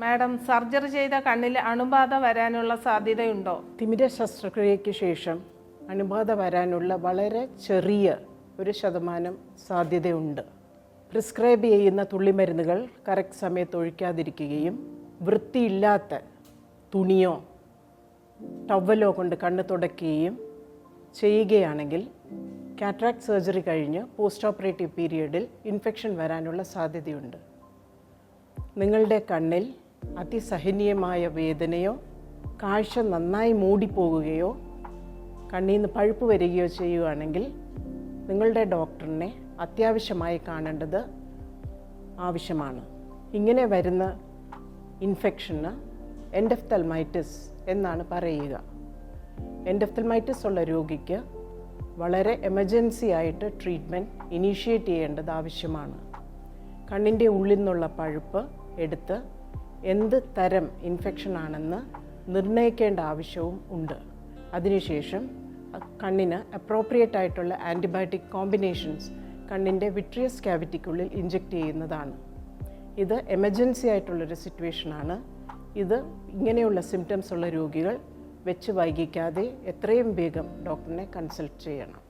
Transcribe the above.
Madam surgery ചെയ്ത കണ്ണിൽ അണുബാധ വരാനുള്ള സാധ്യതയുണ്ടോ? തിമിര ശസ്ത്രക്രിയയ്ക്ക് ശേഷം അണുബാധ വരാനുള്ള വളരെ ചെറിയ ഒരു ശതമാനം സാധ്യതയുണ്ട്. പ്രിസ്ക്രൈബ് ചെയ്യുന്ന തുള്ളിമരുന്നുകൾ കറക്റ്റ് സമയത്ത് ഒഴിക്കാതിരിക്കുകയും വൃത്തിയില്ലാത്ത തുണിയോ ടവലോ കൊണ്ട് കണ്ണ് തുടയ്ക്കുകയും ചെയ്യുകയാണെങ്കിൽ കാറ്ററാക്ട് സർജറി കഴിഞ്ഞ് പോസ്റ്റ് ഓപ്പറേറ്റീവ് പീരിയഡിൽ ഇൻഫെക്ഷൻ വരാനുള്ള സാധ്യതയുണ്ട്. നിങ്ങളുടെ കണ്ണിൽ അതിസഹനീയമായ വേദനയോ കാഴ്ച നന്നായി മൂടിപ്പോകുകയോ കണ്ണിൽ നിന്ന് പഴുപ്പ് വരികയോ ചെയ്യുകയാണെങ്കിൽ നിങ്ങളുടെ ഡോക്ടറിനെ അത്യാവശ്യമായി കാണേണ്ടത് ആവശ്യമാണ്. ഇങ്ങനെ വരുന്ന ഇൻഫെക്ഷന് എൻഡഫ്തൽമൈറ്റിസ് എന്നാണ് പറയുക. എൻഡഫ്തൽമൈറ്റിസ് ഉള്ള രോഗിക്ക് വളരെ എമർജൻസി ആയിട്ട് ട്രീറ്റ്മെന്റ് ഇനീഷ്യേറ്റ് ചെയ്യേണ്ടത് ആവശ്യമാണ്. കണ്ണിന്റെ ഉള്ളിൽ നിന്നുള്ള പഴുപ്പ് എടുത്ത് എന്ത് തരം ഇൻഫെക്ഷൻ ആണെന്ന് നിർണയിക്കേണ്ട ആവശ്യവും ഉണ്ട്. അതിനുശേഷം കണ്ണിന് അപ്രോപ്രിയേറ്റ് ആയിട്ടുള്ള ആന്റിബയോട്ടിക് കോമ്പിനേഷൻസ് കണ്ണിന്റെ വിട്രിയസ് ക്യാവിറ്റിക്കുള്ളിൽ ഇഞ്ചെക്റ്റ് ചെയ്യുന്നതാണ്. ഇത് എമർജൻസി ആയിട്ടുള്ളൊരു സിറ്റുവേഷനാണ് ഇത് ഇങ്ങനെയുള്ള സിംറ്റംസ് ഉള്ള രോഗികൾ വെച്ച് വൈകിക്കാതെ എത്രയും വേഗം ഡോക്ടറിനെ കൺസൾട്ട് ചെയ്യണം.